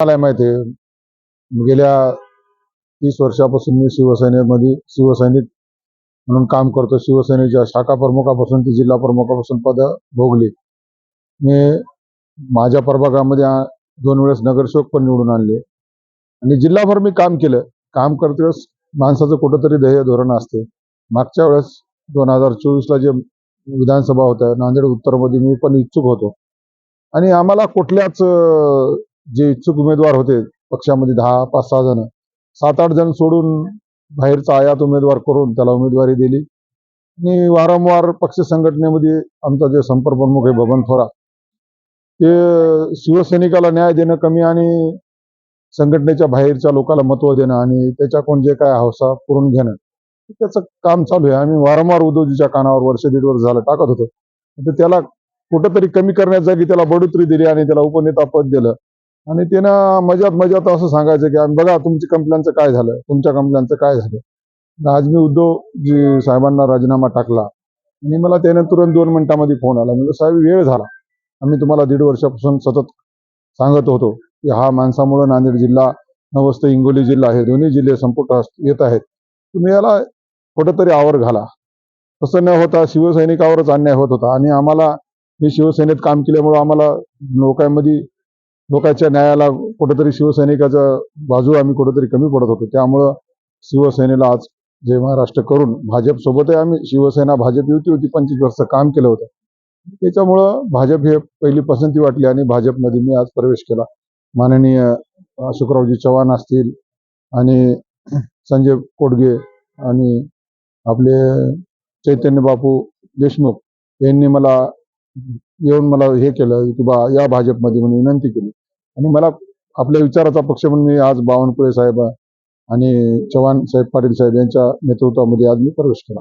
मला माहिती आहे. गेल्या तीस वर्षापासून मी शिवसेनेमध्ये शिवसैनिक म्हणून काम करतो. शिवसेनेच्या शाखा प्रमुखापासून ते जिल्हा प्रमुखापासून पद भोगली. मी माझ्या प्रभागामध्ये दोन वेळेस नगरसेवक पण निवडून आणले. आणि जिल्हाभर मी काम केलं. काम करते वेळेस माणसाचं कुठंतरी ध्येय धोरण असते. मागच्या वेळेस दोन हजार चोवीसला जे विधानसभा होत्या नांदेड उत्तरमध्ये मी पण इच्छुक होतो. आणि आम्हाला कुठल्याच जे इच्छुक उमेदवार होते पक्षामध्ये दहा पाच सहा जण. सात आठ जण सोडून बाहेरचा आयात उमेदवार करून त्याला उमेदवारी दिली. आणि वारंवार पक्ष संघटनेमध्ये आमचा जे संपर्क प्रमुख आहे बबन थोरात ते शिवसैनिकाला न्याय देणं कमी आणि संघटनेच्या बाहेरच्या लोकांना महत्त्व देणं आणि त्याच्याकडून जे काय हौसा पुरून घेणं त्याचं काम चालू आहे. आम्ही वारंवार उद्धवजीच्या कानावर वर्ष दीड वर्ष झालं टाकत होतो. तर त्याला कुठंतरी कमी करण्याच्या जागी त्याला बढोतरी दिली आणि त्याला उपनेता पद दिलं. आणि त्यानं मजात मजात असं सांगायचं की आम्ही बघा तुमच्या कंपन्यांचं काय झालं? तुमच्या कंपन्यांचं काय झालं? आज मी उद्धवजी साहेबांना राजीनामा टाकला. आणि मला त्याने तुरंत दोन मिनिटांमध्ये फोन आला. म्हणजे साहेब वेळ झाला. आम्ही तुम्हाला दीड वर्षापासून सतत सांगत होतो की हा माणसामुळे नांदेड जिल्हा नवस्त हिंगोली जिल्हा हे दोन्ही जिल्हे संपुटात येत आहेत. तुम्ही याला कुठंतरी आवर घाला. तसं न होता शिवसैनिकावरच अन्याय होत होता. आणि आम्हाला मी शिवसेनेत काम केल्यामुळं आम्हाला लोकांमध्ये लोकांच्या न्यायाला कुठंतरी शिवसैनिकाचा बाजू आम्ही कुठंतरी कमी पडत होतो. त्यामुळं शिवसेनेला आज जय महाराष्ट्र करून भाजप सोबतही आम्ही शिवसेना भाजप युती होती पंचवीस वर्ष काम केलं होतं. त्याच्यामुळं भाजप हे पहिली पसंती वाटली आणि भाजपमध्ये मी आज प्रवेश केला. माननीय अशोकरावजी चव्हाण असतील आणि संजय कोडगे आणि आपले चैतन्य बापू देशमुख यांनी मला येऊन मला हे केलं की बा या भाजपमध्ये म्हणून विनंती केली. आणि मला आपल्या विचाराचा पक्ष म्हणून मी आज बावनकुळे साहेब आणि चव्हाण साहेब पाटील साहेब यांच्या नेतृत्वामध्ये आज मी प्रवेश केला.